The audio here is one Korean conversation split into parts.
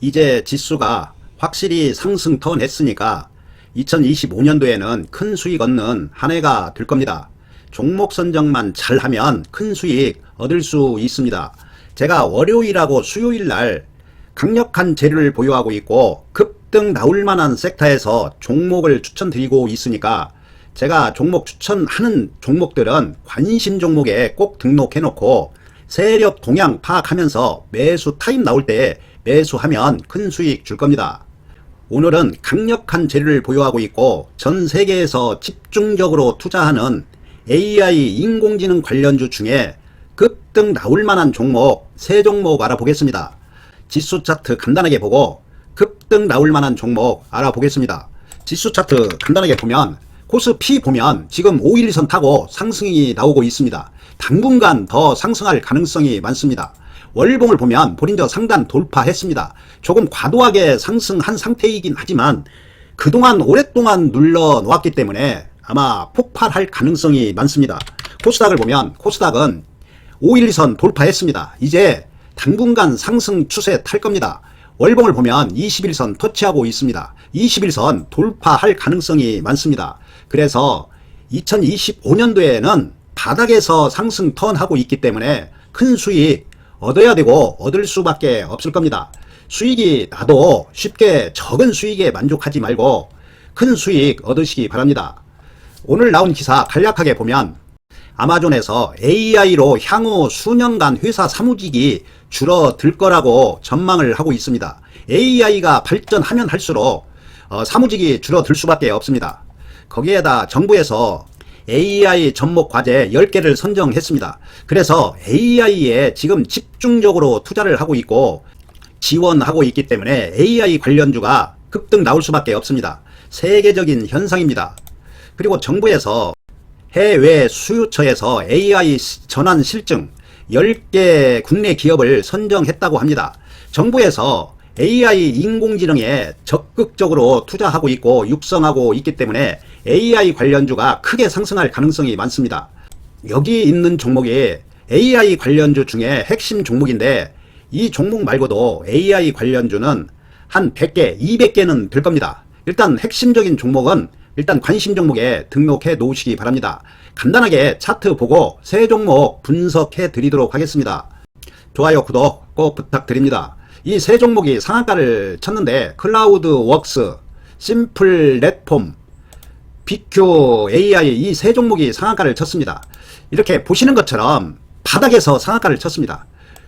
이제 지수가 확실히 상승 턴 했으니까 2025년도에는 큰 수익 얻는 한 해가 될 겁니다. 종목 선정만 잘하면 큰 수익 얻을 수 있습니다. 제가 월요일하고 수요일 날 강력한 재료를 보유하고 있고 급등 나올 만한 섹터에서 종목을 추천드리고 있으니까 제가 종목 추천하는 종목들은 관심 종목에 꼭 등록해 놓고 세력 동향 파악하면서 매수 타임 나올 때 매수하면 큰 수익 줄 겁니다. 오늘은 강력한 재료를 보유하고 있고 전 세계에서 집중적으로 투자하는 AI 인공지능 관련주 중에 급등 나올 만한 종목 세 종목 알아보겠습니다. 지수 차트 간단하게 보고 급등 나올 만한 종목 알아보겠습니다. 지수 차트 간단하게 보면 코스피 보면 지금 5일선 타고 상승이 나오고 있습니다. 당분간 더 상승할 가능성이 많습니다. 월봉을 보면 볼린저 상단 돌파했습니다. 조금 과도하게 상승한 상태이긴 하지만 그동안 오랫동안 눌러 놓았기 때문에 아마 폭발할 가능성이 많습니다. 코스닥을 보면 코스닥은 5일선 돌파했습니다. 이제 당분간 상승 추세 탈 겁니다. 월봉을 보면 21선 터치하고 있습니다. 21선 돌파할 가능성이 많습니다. 그래서 2025년도에는 바닥에서 상승 턴하고 있기 때문에 큰 수익 얻어야 되고 얻을 수밖에 없을 겁니다. 수익이 나도 쉽게 적은 수익에 만족하지 말고 큰 수익 얻으시기 바랍니다. 오늘 나온 기사 간략하게 보면 아마존에서 AI로 향후 수년간 회사 사무직이 줄어들 거라고 전망을 하고 있습니다. AI가 발전하면 할수록 어, 사무직이 줄어들 수밖에 없습니다. 거기에다 정부에서 AI 접목 과제 10개를 선정했습니다. 그래서 AI에 지금 집중적으로 투자를 하고 있고 지원하고 있기 때문에 AI 관련주가 급등 나올 수밖에 없습니다. 세계적인 현상입니다. 그리고 정부에서 해외 수요처에서 AI 전환 실증 10개 국내 기업을 선정했다고 합니다. 정부에서 AI 인공지능에 적극적으로 투자하고 있고 육성하고 있기 때문에 AI 관련주가 크게 상승할 가능성이 많습니다. 여기 있는 종목이 AI 관련주 중에 핵심 종목인데 이 종목 말고도 AI 관련주는 한 100개, 200개는 될 겁니다. 일단 핵심적인 종목은 일단 관심 종목에 등록해 놓으시기 바랍니다. 간단하게 차트 보고 세 종목 분석해 드리도록 하겠습니다. 좋아요, 구독 꼭 부탁드립니다. 이 세 종목이 상한가를 쳤는데 클라우드 웍스, 심플 넷폼, BQ AI 이 세 종목이 상한가를 쳤습니다. 이렇게 보시는 것처럼 바닥에서 상한가를 쳤습니다.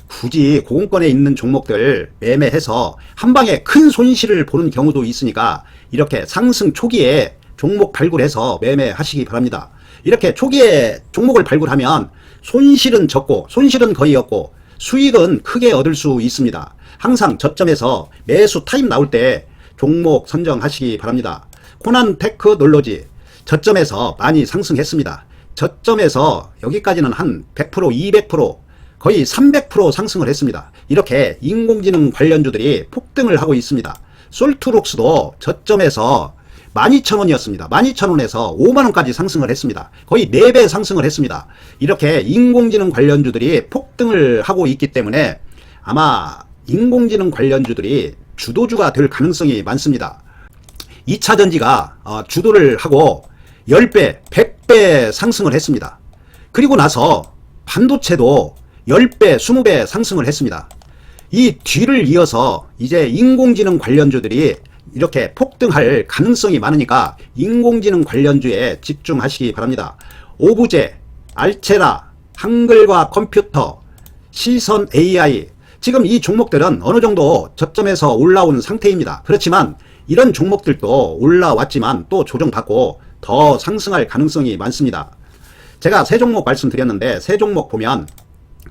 굳이 고공권에 있는 종목들 매매해서 한 방에 큰 손실을 보는 경우도 있으니까 이렇게 상승 초기에 종목 발굴해서 매매하시기 바랍니다. 이렇게 초기에 종목을 발굴하면 손실은 적고 손실은 거의 없고 수익은 크게 얻을 수 있습니다. 항상 저점에서 매수 타임 나올 때 종목 선정하시기 바랍니다. 코난 테크놀로지 저점에서 많이 상승했습니다. 저점에서 여기까지는 한 100%, 200% 거의 300% 상승을 했습니다. 이렇게 인공지능 관련주들이 폭등을 하고 있습니다. 솔트록스도 저점에서 12,000원이었습니다. 12,000원에서 5만원까지 상승을 했습니다. 거의 4배 상승을 했습니다. 이렇게 인공지능 관련주들이 폭등을 하고 있기 때문에 아마 인공지능 관련주들이 주도주가 될 가능성이 많습니다. 2차 전지가 어, 주도를 하고 10배, 100배 상승을 했습니다. 그리고 나서 반도체도 10배, 20배 상승을 했습니다. 이 뒤를 이어서 이제 인공지능 관련주들이 이렇게 폭등할 가능성이 많으니까 인공지능 관련주에 집중하시기 바랍니다. 오브제, 알체라, 한글과 컴퓨터, 시선 AI 지금 이 종목들은 어느 정도 저점에서 올라온 상태입니다. 그렇지만 이런 종목들도 올라왔지만 또 조정받고 더 상승할 가능성이 많습니다. 제가 세 종목 말씀드렸는데 세 종목 보면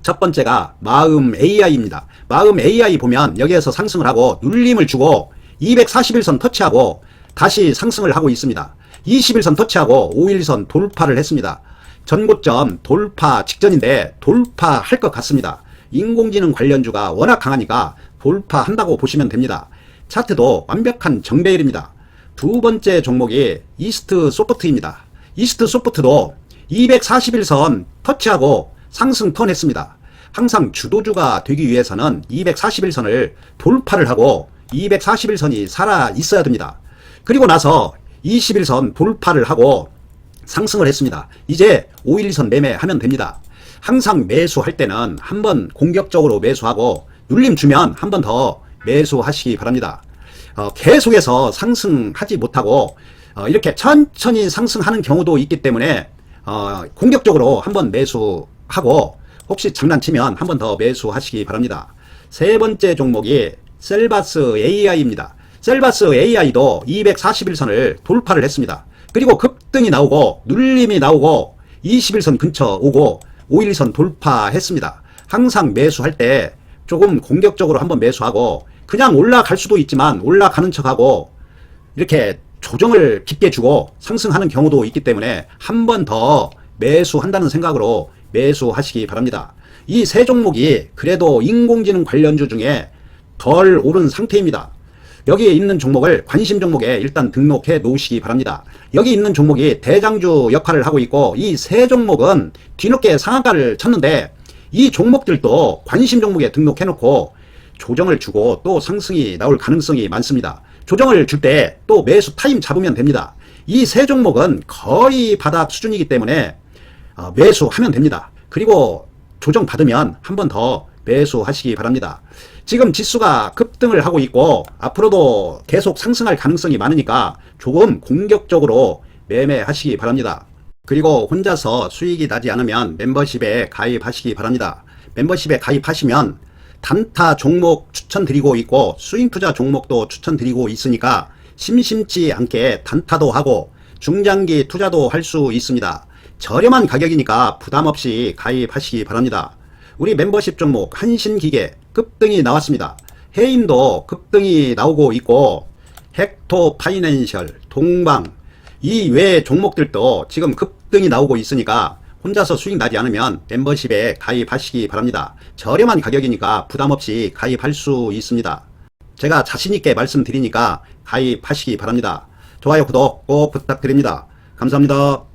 첫 번째가 마음 AI입니다. 마음 AI 보면 여기에서 상승을 하고 눌림을 주고 241선 터치하고 다시 상승을 하고 있습니다. 21선 터치하고 5일선 돌파를 했습니다. 전고점 돌파 직전인데 돌파할 것 같습니다. 인공지능 관련주가 워낙 강하니까 돌파한다고 보시면 됩니다. 차트도 완벽한 정배율입니다. 두 번째 종목이 이스트 소프트입니다. 이스트 소프트도 241선 터치하고 상승 턴했습니다. 항상 주도주가 되기 위해서는 241선을 돌파를 하고 241선이 살아 있어야 됩니다. 그리고 나서 21선 돌파를 하고 상승을 했습니다. 이제 5일선 매매하면 됩니다. 항상 매수할 때는 한 번 공격적으로 매수하고 눌림 주면 한 번 더 매수하시기 바랍니다. 어, 계속해서 상승하지 못하고 어, 이렇게 천천히 상승하는 경우도 있기 때문에 어, 공격적으로 한 번 매수하고 혹시 장난치면 한 번 더 매수하시기 바랍니다. 세 번째 종목이 셀바스 AI입니다. 셀바스 AI도 241선을 돌파를 했습니다. 그리고 급등이 나오고 눌림이 나오고 21선 근처 오고 5일선 돌파했습니다. 항상 매수할 때 조금 공격적으로 한번 매수하고 그냥 올라갈 수도 있지만 올라가는 척하고 이렇게 조정을 깊게 주고 상승하는 경우도 있기 때문에 한 번 더 매수한다는 생각으로 매수하시기 바랍니다. 이 세 종목이 그래도 인공지능 관련주 중에 덜 오른 상태입니다. 여기에 있는 종목을 관심 종목에 일단 등록해 놓으시기 바랍니다. 여기 있는 종목이 대장주 역할을 하고 있고 이 세 종목은 뒤늦게 상한가를 쳤는데 이 종목들도 관심 종목에 등록해 놓고 조정을 주고 또 상승이 나올 가능성이 많습니다. 조정을 줄 때 또 매수 타임 잡으면 됩니다. 이 세 종목은 거의 바닥 수준이기 때문에 어, 매수하면 됩니다. 그리고 조정 받으면 한 번 더 매수하시기 바랍니다. 지금 지수가 급등을 하고 있고 앞으로도 계속 상승할 가능성이 많으니까 조금 공격적으로 매매하시기 바랍니다. 그리고 혼자서 수익이 나지 않으면 멤버십에 가입하시기 바랍니다. 멤버십에 가입하시면 단타 종목 추천드리고 있고 스윙 투자 종목도 추천드리고 있으니까 심심치 않게 단타도 하고 중장기 투자도 할 수 있습니다. 저렴한 가격이니까 부담 없이 가입하시기 바랍니다. 우리 멤버십 종목 한신기계 급등이 나왔습니다. 해임도 급등이 나오고 있고 헥토 파이낸셜, 동방 이 외 종목들도 지금 급등이 나오고 있으니까 혼자서 수익 나지 않으면 멤버십에 가입하시기 바랍니다. 저렴한 가격이니까 부담 없이 가입할 수 있습니다. 제가 자신있게 말씀드리니까 가입하시기 바랍니다. 좋아요, 구독 꼭 부탁드립니다. 감사합니다.